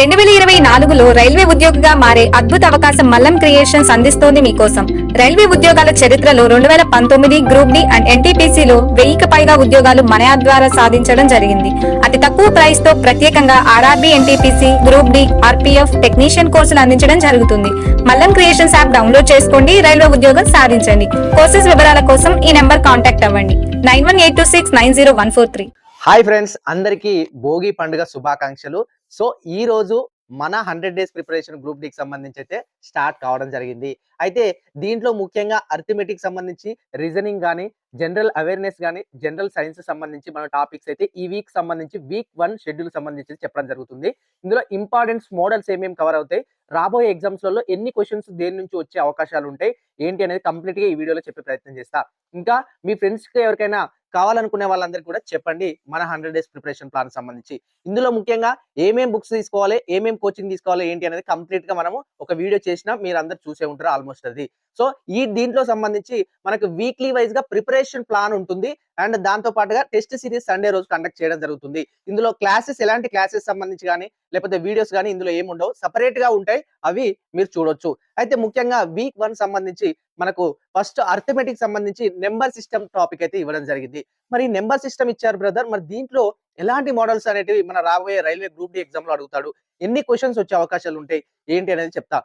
రెండు వేల ఇరవై నాలుగులో రైల్వే ఉద్యోగిగా మారే అద్భుత అవకాశం మల్లం క్రియేషన్స్ అందిస్తోంది మీకోసం. రైల్వే ఉద్యోగాల చరిత్రలో రెండు వేల పంతొమ్మిది గ్రూప్ డి అండ్ ఎన్టీపీసీలో వెయ్యికి పైగా ఉద్యోగాలు మన ద్వారా సాధించడం జరిగింది. అతి తక్కువ ప్రైస్తో ప్రత్యేకంగా RRB NTPC group D RPF technician కోర్సులు అందించడం జరుగుతుంది. మల్లం క్రియేషన్స్ యాప్ డౌన్లోడ్ చేసుకోండి రైల్వే ఉద్యోగం సాధించండి. కోర్సెస్ వివరాల కోసం ఈ నెంబర్ కాంటాక్ట్ అవ్వండి. Nine one eight two six nine zero one four three. Hi friends అందరికీ భోగి పండుగ శుభాకాంక్షలు. సో ఈ రోజు మన హండ్రెడ్ డేస్ ప్రిపరేషన్ గ్రూప్ డికి సంబంధించి అయితే స్టార్ట్ కావడం జరిగింది. అయితే దీంట్లో ముఖ్యంగా అర్థమెటిక్ సంబంధించి రీజనింగ్ కానీ జనరల్ అవేర్నెస్ కానీ జనరల్ సైన్స్ సంబంధించి మన టాపిక్స్ అయితే ఈ వీక్ సంబంధించి వీక్ వన్ షెడ్యూల్ సంబంధించి చెప్పడం జరుగుతుంది. ఇందులో ఇంపార్టెంట్ మోడల్స్ ఏమేమి కవర్ అవుతాయి రాబోయే ఎగ్జామ్స్లలో ఎన్ని క్వశ్చన్స్ దేని నుంచి వచ్చే అవకాశాలు ఉంటాయి ఏంటి అనేది కంప్లీట్గా ఈ వీడియోలో చెప్పే ప్రయత్నం చేస్తా. ఇంకా మీ ఫ్రెండ్స్కి ఎవరికైనా కావాలనుకునే వాళ్ళందరికీ కూడా చెప్పండి మన హండ్రెడ్ డేస్ ప్రిపరేషన్ ప్లాన్ సంబంధించి. ఇందులో ముఖ్యంగా ఏమేం బుక్స్ తీసుకోవాలి ఏమేం కోచింగ్ తీసుకోవాలి ఏంటి అనేది కంప్లీట్గా మనము ఒక వీడియో చేసినా మీరు అందరు చూసే ఉంటారు ఆల్మోస్ట్ అది. సో ఈ దీంట్లో సంబంధించి మనకు వీక్లీ వైజ్గా ప్రిపరేషన్ ప్లాన్ ఉంటుంది. అండ్ దాంతో పాటుగా టెస్ట్ సిరీస్ సండే రోజు కండక్ట్ చేయడం జరుగుతుంది. ఇందులో క్లాసెస్ ఎలాంటి క్లాసెస్ సంబంధించి కానీ లేకపోతే వీడియోస్ కానీ ఇందులో ఏముండవు. సపరేట్గా ఉంటాయి. అవి మీరు చూడొచ్చు. అయితే ముఖ్యంగా వీక్ వన్ సంబంధించి మనకు ఫస్ట్ అర్థమెటిక్ సంబంధించి నెంబర్ సిస్టమ్ టాపిక్ అయితే ఇవ్వడం జరిగింది. మరి నెంబర్ సిస్టమ్ ఇచ్చారు బ్రదర్ మరి దీంట్లో ఎలాంటి మోడల్స్ అనేటివి మన రాబోయే రైల్వే గ్రూప్ డి ఎగ్జామ్లో అడుగుతాడు. ఎన్ని క్వశ్చన్స్ వచ్చే అవకాశాలు ఉంటాయి? ఏంటి అనేది చెప్తా.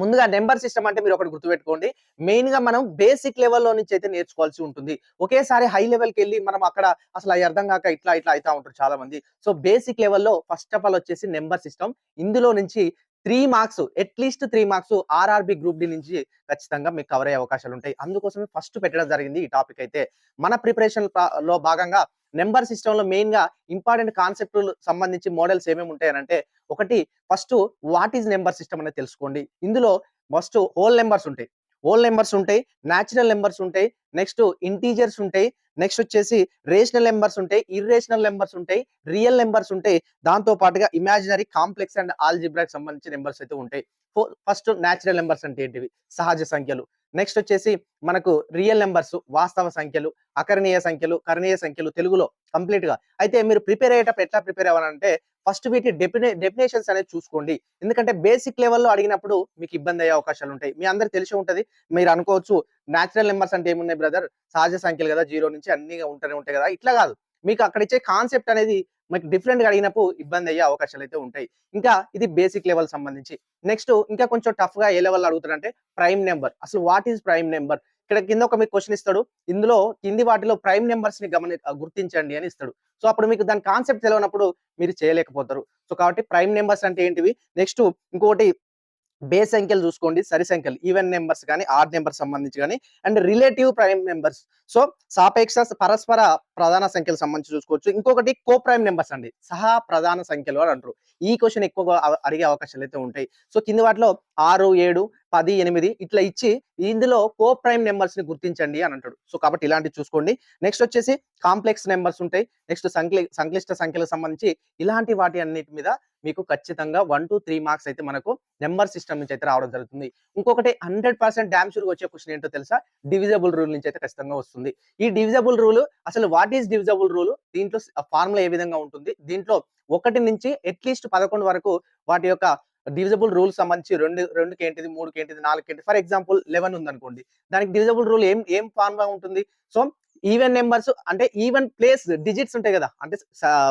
ముందుగా నెంబర్ సిస్టమ్ అంటే మీరు ఒకటి గుర్తుపెట్టుకోండి. మెయిన్గా మనం బేసిక్ లెవెల్లో నుంచి అయితే నేర్చుకోవాల్సి ఉంటుంది. ఒకేసారి హై లెవెల్కి వెళ్ళి మనం అక్కడ అసలు అవి అర్థం కాక ఇట్లా ఇట్లా అవుతా ఉంటారు చాలా మంది సో బేసిక్ లెవెల్లో ఫస్ట్ ఆఫ్ ఆల్ వచ్చేసి నెంబర్ సిస్టమ్. ఇందులో నుంచి three marks at least three marks RRB group D నుంచి ఖచ్చితంగా మీకు కవర్ అయ్యే అవకాశాలు ఉంటాయి. అందుకోసమే ఫస్ట్ పెట్టడం జరిగింది ఈ టాపిక్ అయితే. మన ప్రిపరేషన్లో భాగంగా నెంబర్ సిస్టమ్లో మెయిన్గా ఇంపార్టెంట్ కాన్సెప్ట్ సంబంధించి మోడల్స్ ఏమేమి ఉంటాయనంటే ఒకటి first what is number system అనేది తెలుసుకోండి. ఇందులో ఫస్ట్ హోల్ నెంబర్స్ ఉంటాయి. ఓల్ నెంబర్స్ ఉంటాయి న్యాచురల్ నెంబర్స్ ఉంటాయి నెక్స్ట్ ఇంటీజర్స్ ఉంటాయి నెక్స్ట్ వచ్చేసి రేషనల్ నెంబర్స్ ఉంటాయి ఇర్రేషనల్ నెంబర్స్ ఉంటాయి రియల్ నెంబర్స్ ఉంటాయి. దాంతో పాటుగా ఇమాజినరీ కాంప్లెక్స్ అండ్ ఆల్జిబ్రాకి సంబంధించిన నెంబర్స్ అయితే ఉంటాయి. ఫస్ట్ న్యాచురల్ నెంబర్స్ అంటే ఏంటివి? సహజ సంఖ్యలు. నెక్స్ట్ వచ్చేసి మనకు రియల్ నెంబర్స్ వాస్తవ సంఖ్యలు అకరణీయ సంఖ్యలు కరణీయ సంఖ్యలు తెలుగులో కంప్లీట్గా. అయితే మీరు ప్రిపేర్ అయ్యేటప్పుడు ఎట్లా ప్రిపేర్ అవ్వాలంటే ఫస్ట్ వీటి డెఫినే డెఫినేషన్స్ అనేది చూసుకోండి. ఎందుకంటే బేసిక్ లెవెల్లో అడిగినప్పుడు మీకు ఇబ్బంది అయ్యే అవకాశాలు ఉంటాయి. మీ అందరికి తెలిసి ఉంటుంది. మీరు అనుకోవచ్చు న్యాచురల్ నెంబర్స్ అంటే ఏమున్నాయి బ్రదర్? సహజ సంఖ్యలు కదా జీరో నుంచి అన్ని ఉంటూనే ఉంటాయి కదా. ఇట్లా కాదు. మీకు అక్కడ ఇచ్చే కాన్సెప్ట్ అనేది మీకు డిఫరెంట్గా అడిగినప్పుడు ఇబ్బంది అయ్యే అవకాశాలు అయితే ఉంటాయి. ఇంకా ఇది బేసిక్ లెవెల్ సంబంధించి. నెక్స్ట్ ఇంకా కొంచెం టఫ్గా ఏ లెవెల్ అడుగుతారంటే ప్రైమ్ నెంబర్. అసలు వాట్ ఈస్ ప్రైమ్ నెంబర్? ఇక్కడ కింద ఒక మీకు క్వశ్చన్ ఇస్తాడు. ఇందులో కింది వాటిలో ప్రైమ్ నెంబర్స్ని గమని గుర్తించండి అని ఇస్తాడు. సో అప్పుడు మీకు దాని కాన్సెప్ట్ తెలియనప్పుడు మీరు చేయలేకపోతారు. సో కాబట్టి ప్రైమ్ నెంబర్స్ అంటే ఏంటివి? నెక్స్ట్ ఇంకోటి బేస్ సంఖ్యలు చూసుకోండి. సరి సంఖ్యలు. ఈవెన్ నెంబర్స్ కానీ ఆడ్ నెంబర్స్ సంబంధించి కానీ and relative prime numbers so సాపేక్ష పరస్పర ప్రధాన సంఖ్యలు సంబంధించి చూసుకోవచ్చు. ఇంకొకటి కో ప్రైమ్ నెంబర్స్ అండి. సహా ప్రధాన సంఖ్యలు అని అంటారు. ఈ క్వశ్చన్ ఎక్కువగా అడిగే అవకాశాలు అయితే ఉంటాయి. సో కింది వాటిలో ఆరు ఏడు పది ఎనిమిది ఇట్లా ఇచ్చి ఇందులో కో ప్రైమ్ నెంబర్స్ని గుర్తించండి అని అంటాడు. సో కాబట్టి ఇలాంటివి చూసుకోండి. నెక్స్ట్ వచ్చేసి కాంప్లెక్స్ నెంబర్స్ ఉంటాయి. నెక్స్ట్ సంక్లి సంక్లిష్ట సంఖ్యలకు సంబంధించి ఇలాంటి వాటి అన్నిటి మీద మీకు ఖచ్చితంగా వన్ టు త్రీ మార్క్స్ అయితే మనకు నెంబర్ సిస్టమ్ నుంచి అయితే రావడం జరుగుతుంది. ఇంకొకటి హండ్రెడ్ పర్సెంట్ డ్యామ్ వచ్చే క్వశ్చన్ ఏంటో తెలుసా? డివిజబుల్ రూల్ నుంచి అయితే ఖచ్చితంగా వస్తుంది. ఈ డివిజబుల్ రూల్ అసలు వాట్ ఈస్ డివిజబుల్ రూల్ దీంట్లో ఫార్ములా ఏ విధంగా ఉంటుంది? దీంట్లో ఒకటి నుంచి అట్లీస్ట్ పదకొండు వరకు వాటి యొక్క డివిజబుల్ రూల్ సంబంధించి రెండు రెండుకి ఏంటిది మూడుకి ఏంటిది నాలుగుకి ఏంటిది ఫర్ ఎగ్జాంపుల్ లెవెన్ ఉంది అనుకోండి దానికి డివిజబుల్ రూల్ ఏం ఏం ఫార్ములా ఉంటుంది? సో ఈవెన్ నెంబర్స్ అంటే ఈవెన్ ప్లేస్ డిజిట్స్ ఉంటాయి కదా? అంటే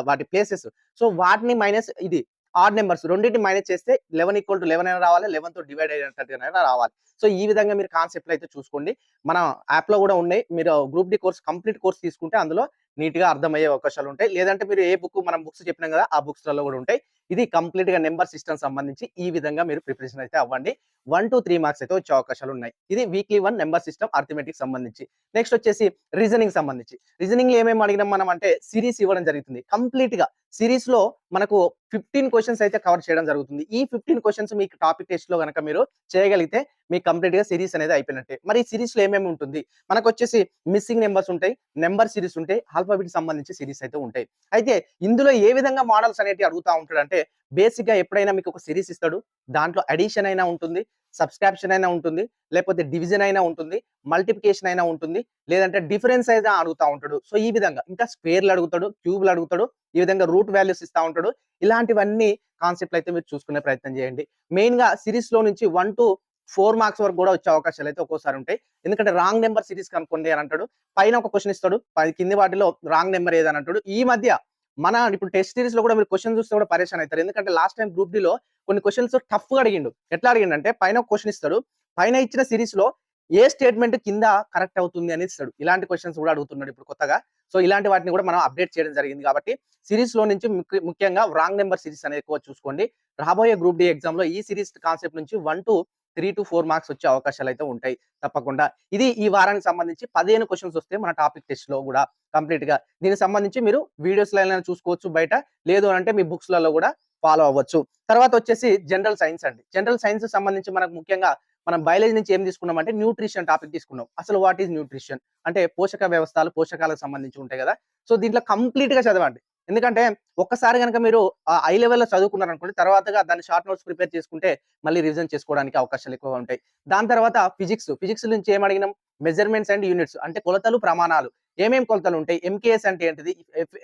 వాటి ప్లేసెస్ సో వాటిని మైనస్ ఇది ఆడ్ నెంబర్స్ రెండింటి మైనస్ చేస్తే లెవెన్ ఈక్వల్ టు లెవెన్ అయినా రావాలి లెవెన్తో డివైడ్ అయినట్టుగా రావాలి. సో ఈ విధంగా మీరు కాన్సెప్ట్ అయితే చూసుకోండి. మన యాప్లో కూడా ఉన్నాయి. మీరు group D course complete course తీసుకుంటే అందులో నీట్గా అర్థమయ్యే అవకాశాలు ఉంటాయి. లేదంటే మీరు ఏ బుక్ మనం బుక్స్ చెప్పినాం కదా ఆ బుక్స్లలో కూడా ఉంటాయి. ఇది కంప్లీట్గా నెంబర్ సిస్టమ్ సంబంధించి ఈ విధంగా మీరు ప్రిపరేషన్ అయితే అవ్వండి. వన్ టు త్రీ మార్క్స్ అయితే వచ్చే అవకాశాలు ఉన్నాయి. ఇది weekly one number system arithmetic సంబంధించి. నెక్స్ట్ వచ్చేసి రీజనింగ్ సంబంధించి. రీజనింగ్లో ఏమేమి అడిగినాం మనం అంటే సిరీస్ ఇవ్వడం జరుగుతుంది. కంప్లీట్గా సిరీస్లో మనకు ఫిఫ్టీన్ క్వశ్చన్స్ అయితే కవర్ చేయడం జరుగుతుంది. ఈ ఫిఫ్టీన్ క్వశ్చన్స్ మీకు టాపిక్ టెస్ట్లో కనుక మీరు చేయగలిగితే మీకు కంప్లీట్గా సిరీస్ అనేది అయిపోయినట్టే. మరి ఈ సిరీస్లో ఏమేమి ఉంటుంది? మనకు వచ్చేసి మిస్సింగ్ నెంబర్స్ ఉంటాయి నెంబర్ సిరీస్ ఉంటాయి ఆల్ఫాబెట్ సంబంధించి సిరీస్ అయితే ఉంటాయి. అయితే ఇందులో ఏ విధంగా మోడల్స్ అనేవి అడుగుతా ఉంటాడంటే బేసిక్గా ఎప్పుడైనా మీకు ఒక సిరీస్ ఇస్తాడు దాంట్లో అడిషన్ అయినా ఉంటుంది సబ్స్క్రిప్షన్ అయినా ఉంటుంది లేకపోతే డివిజన్ అయినా ఉంటుంది మల్టిప్లికేషన్ అయినా ఉంటుంది లేదంటే డిఫరెన్స్ అయినా అడుగుతా ఉంటాడు. సో ఈ విధంగా ఇంకా స్క్వేర్లు అడుగుతాడు క్యూబ్లు అడుగుతాడు ఈ విధంగా రూట్ వాల్యూస్ ఇస్తా ఉంటాడు. ఇలాంటివన్నీ కాన్సెప్ట్లు అయితే మీరు చూసుకునే ప్రయత్నం చేయండి. మెయిన్గా సిరీస్లో నుంచి వన్ టు ఫోర్ మార్క్స్ వరకు కూడా వచ్చే అవకాశాలు అయితే ఒక్కోసారి ఉంటాయి. ఎందుకంటే రాంగ్ నెంబర్ సిరీస్ కనుక్కోండి అని అంటాడు. పైన ఒక క్వశ్చన్ ఇస్తాడు. కింది వాటిలో రాంగ్ నెంబర్ ఏదని అంటాడు. ఈ మధ్య మన ఇప్పుడు టెస్ట్ సిరీస్లో కూడా మీరు క్వశ్చన్ చూస్తే కూడా పరేషాన్ అవుతారు. ఎందుకంటే లాస్ట్ టైం గ్రూప్లో కొన్ని క్వశ్చన్స్ టఫ్గా అడిగిండు. ఎట్లా అడిగిండు అంటే పైన క్వశ్చన్ ఇస్తాడు. పైన ఇచ్చిన సిరీస్లో ఏ స్టేట్మెంట్ కింద కరెక్ట్ అవుతుంది అని ఇస్తాడు. ఇలాంటి క్వశ్చన్స్ కూడా అడుగుతున్నాడు ఇప్పుడు కొత్తగా. సో ఇలాంటి వాటిని కూడా మనం అప్డేట్ చేయడం జరిగింది కాబట్టి సిరీస్లో నుంచి ముఖ్యంగా రాంగ్ నెంబర్ సిరీస్ అనేది ఎక్కువ చూసుకోండి. రాబోయే గ్రూప్ డి ఎగ్జామ్లో ఈ సిరీస్ కాన్సెప్ట్ నుంచి one two three to four marks వచ్చే అవకాశాలు అయితే ఉంటాయి తప్పకుండా. ఇది ఈ వారానికి సంబంధించి పదిహేను క్వశ్చన్స్ వస్తే మన టాపిక్ టెస్ట్లో కూడా కంప్లీట్గా. దీనికి సంబంధించి మీరు వీడియోస్ లైన్ చూసుకోవచ్చు బయట లేదు అంటే మీ బుక్స్లలో కూడా ఫాలో అవ్వచ్చు. తర్వాత వచ్చేసి జనరల్ సైన్స్ అండి. జనరల్ సైన్స్ సంబంధించి మనకు ముఖ్యంగా మనం బయాలజీ నుంచి ఏం తీసుకున్నాం అంటే న్యూట్రిషన్ టాపిక్ తీసుకున్నాం. అసలు వాట్ ఈజ్ న్యూట్రిషన్? అంటే పోషక వ్యవస్థలు పోషకాలకు సంబంధించి ఉంటాయి కదా. సో దీంట్లో కంప్లీట్గా చదవండి. ఎందుకంటే ఒక్కసారి కనుక మీరు ఆ ఐ లెవెల్లో చదువుకున్నారు అనుకోండి తర్వాతగా దాన్ని షార్ట్ నోట్స్ ప్రిపేర్ చేసుకుంటే మళ్ళీ రివిజన్ చేసుకోవడానికి అవకాశాలు ఎక్కువగా ఉంటాయి. దాని తర్వాత ఫిజిక్స్ ఫిజిక్స్ నుంచి ఏం అడిగినాం? మెజర్మెంట్స్ అండ్ యూనిట్స్ అంటే కొలతలు ప్రమాణాలు. ఏమేమి కొలతలు ఉంటాయి? ఎంకేఎస్ అంటే ఏంటిది?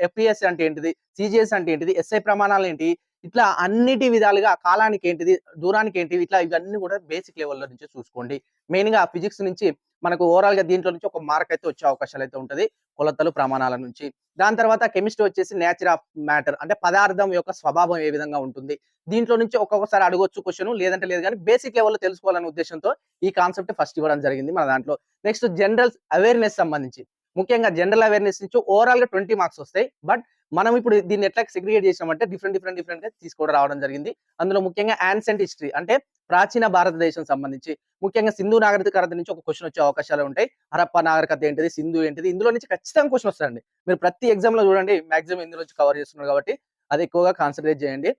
ఎఫ్పిఎస్ అంటే ఏంటిది? సిజిఎస్ అంటే ఏంటిది? ఎస్ఐ ప్రమాణాలు ఏంటి? ఇట్లా అన్నిటి విధాలుగా కాలానికి ఏంటిది? దూరానికి ఏంటిది ఇట్లా ఇవన్నీ కూడా బేసిక్ లెవెల్లో నుంచి చూసుకోండి. మెయిన్గా ఫిజిక్స్ నుంచి మనకు ఓవరాల్గా దీంట్లో నుంచి ఒక మార్క్ అయితే వచ్చే అవకాశాలు అయితే ఉంటది. కొలతలు ప్రమాణాల నుంచి. దాని తర్వాత కెమిస్ట్రీ వచ్చేసి నేచర్ ఆఫ్ మ్యాటర్ అంటే పదార్థం యొక్క స్వభావం ఏ విధంగా ఉంటుంది. దీంట్లో నుంచి ఒక్కొక్కసారి అడగొచ్చు క్వశ్చన్ లేదంటే లేదు కానీ బేసిక్ లెవెల్లో తెలుసుకోవాలనే ఉద్దేశంతో ఈ కాన్సెప్ట్ ఫస్ట్ ఇవ్వడం జరిగింది మన దాంట్లో. నెక్స్ట్ జనరల్ అవేర్నెస్ సంబంధించి. ముఖ్యంగా జనరల్ అవేర్నెస్ నుంచి ఓవరాల్గా ట్వంటీ మార్క్స్ వస్తాయి. బట్ మనం ఇప్పుడు దీన్ని ఎట్లా సెగ్రిగేట్ చేసామంటే డిఫరెంట్ డిఫరెంట్ డిఫరెంట్గా తీసుకోవడం రావడం జరిగింది. అందులో ముఖ్యంగా యాన్సెంట్ హిస్టరీ అంటే ప్రాచీన భారతదేశం సంబంధించి ముఖ్యంగా సింధు నాగరికత నుంచి ఒక క్వశ్చన్ వచ్చే అవకాశాలు ఉంటాయి. హరప్ప నాగరికత ఏంటిది సింధు ఏంటిది ఇందులో నుంచి ఖచ్చితంగా క్వశ్చన్ వస్తాయండి. మీరు ప్రతి ఎగ్జామ్లో చూడండి మాక్సిమం ఇందులో నుంచి కవర్ చేస్తున్నారు కాబట్టి అది ఎక్కువగా కాన్సన్ట్రేట్ చేయండి.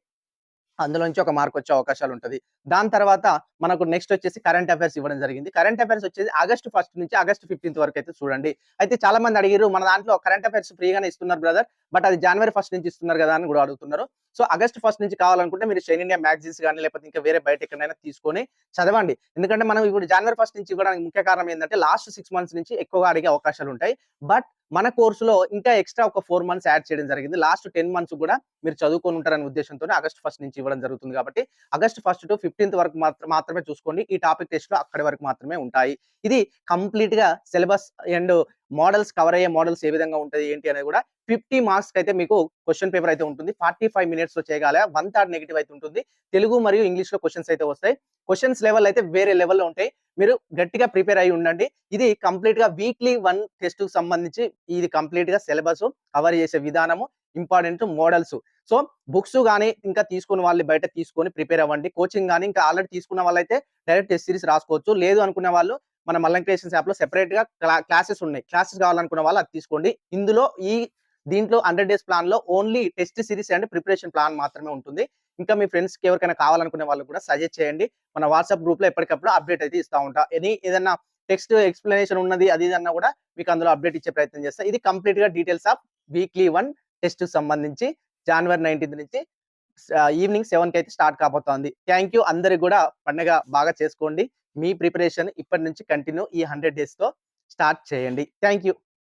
అందులో నుంచి ఒక మార్క్ వచ్చే అవకాశాలు ఉంటది. దాని తర్వాత మనకు నెక్స్ట్ వచ్చేసి కరెంట్ అఫైర్స్ ఇవ్వడం జరిగింది. కరెంట్ అఫైర్స్ వచ్చేసి ఆగస్ట్ ఫస్ట్ నుంచి ఆగస్ట్ ఫిఫ్టీన్త్ వరకు అయితే చూడండి. అయితే చాలా మంది అడిగారు మన దాంట్లో కరెంట్ అఫైర్స్ ఫ్రీగానే ఇస్తున్నారు బ్రదర్ బట్ అది జనవరి ఫస్ట్ నుంచి ఇస్తున్నారు కదా అని కూడా అడుగుతున్నారు. సో ఆగస్ట్ ఫస్ట్ నుంచి కావాలనుకుంటే మీరు షైన్ ఇండియా మ్యాగజైన్స్ కానీ లేకపోతే ఇంకా వేరే బయట ఎక్కడైనా తీసుకొని చదవండి. ఎందుకంటే మనం ఇప్పుడు జనవరి ఫస్ట్ నుంచి ఇవ్వడానికి ముఖ్య కారణం ఏంటంటే లాస్ట్ సిక్స్ మంత్స్ నుంచి ఎక్కువగా అడిగే అవకాశాలు ఉంటాయి. బట్ మన కోర్సులో ఇంకా ఎక్స్ట్రా ఒక ఫోర్ మంత్స్ యాడ్ చేయడం జరిగింది. లాస్ట్ టెన్ మంత్స్ కూడా మీరు చదువుకొని ఉంటారనే ఉద్దేశంతో ఆగస్ట్ ఫస్ట్ నుంచి ఇవ్వడం జరుగుతుంది కాబట్టి ఆగస్ట్ ఫస్ట్ టు ఫిఫ్టీన్త్ వరకు మాత్రమే చూసుకోండి. ఈ టాపిక్ టెస్ట్లో అక్కడి వరకు మాత్రమే ఉంటాయి. ఇది కంప్లీట్గా సిలబస్ అండ్ మోడల్స్ కవర్ అయ్యే మోడల్స్ ఏ విధంగా ఉంటుంది ఏంటి అనేది కూడా ఫిఫ్టీ మార్క్స్ అయితే మీకు క్వశ్చన్ పేపర్ అయితే ఉంటుంది. ఫార్టీ ఫైవ్ మినిట్స్లో చేయగల వన్ థర్డ్ నెగిటివ్ అయితే ఉంటుంది. తెలుగు మరియు ఇంగ్లీష్లో క్వశ్చన్స్ అయితే వస్తాయి. క్వశ్చన్స్ లెవెల్ అయితే వేరే లెవెల్లో ఉంటాయి. మీరు గట్టిగా ప్రిపేర్ అయి ఉండండి. ఇది కంప్లీట్గా వీక్లీ వన్ టెస్ట్కు సంబంధించి ఇది కంప్లీట్గా సిలబస్ కవర్ చేసే విధానము ఇంపార్టెంట్ మోడల్స్. సో బుక్స్ కానీ ఇంకా తీసుకున్న వాళ్ళు బయట తీసుకొని ప్రిపేర్ అవ్వండి. కోచింగ్ కానీ ఇంకా ఆల్రెడీ తీసుకున్న వాళ్ళైతే డైరెక్ట్ టెస్ట్ సిరీస్ రాసుకోవచ్చు. లేదు అనుకునే వాళ్ళు మన మల్లం క్రియేషన్స్ యాప్లో సెపరేట్గా క్లాసెస్ ఉన్నాయి. క్లాసెస్ కావాలనుకున్న వాళ్ళు అది తీసుకోండి. ఇందులో ఈ దీంట్లో హండ్రెడ్ డేస్ ప్లాన్లో only test series and preparation plan మాత్రమే ఉంటుంది. ఇంకా మీ ఫ్రెండ్స్కి ఎవరికైనా కావాలనుకునే వాళ్ళు కూడా సజెస్ట్ చేయండి. మన వాట్సాప్ గ్రూప్లో ఎప్పటికప్పుడు అప్డేట్ అయితే ఇస్తా ఉంటా. ఎనీ ఏదన్నా టెక్స్ట్ ఎక్స్ప్లెనేషన్ ఉన్నది అది ఇదన్నా కూడా మీకు అందులో అప్డేట్ ఇచ్చే ప్రయత్నం చేస్తా. ఇది కంప్లీట్గా details of weekly one test సంబంధించి జనవరి నైన్టీన్త్ నుంచి ఈవినింగ్ సెవెన్కి అయితే స్టార్ట్ కాబోతోంది. థ్యాంక్ యూ అందరికి కూడా పండగ బాగా చేసుకోండి. మీ ప్రిపరేషన్ ఇప్పటి నుంచి కంటిన్యూ ఈ హండ్రెడ్ డేస్తో స్టార్ట్ చేయండి. Thank you.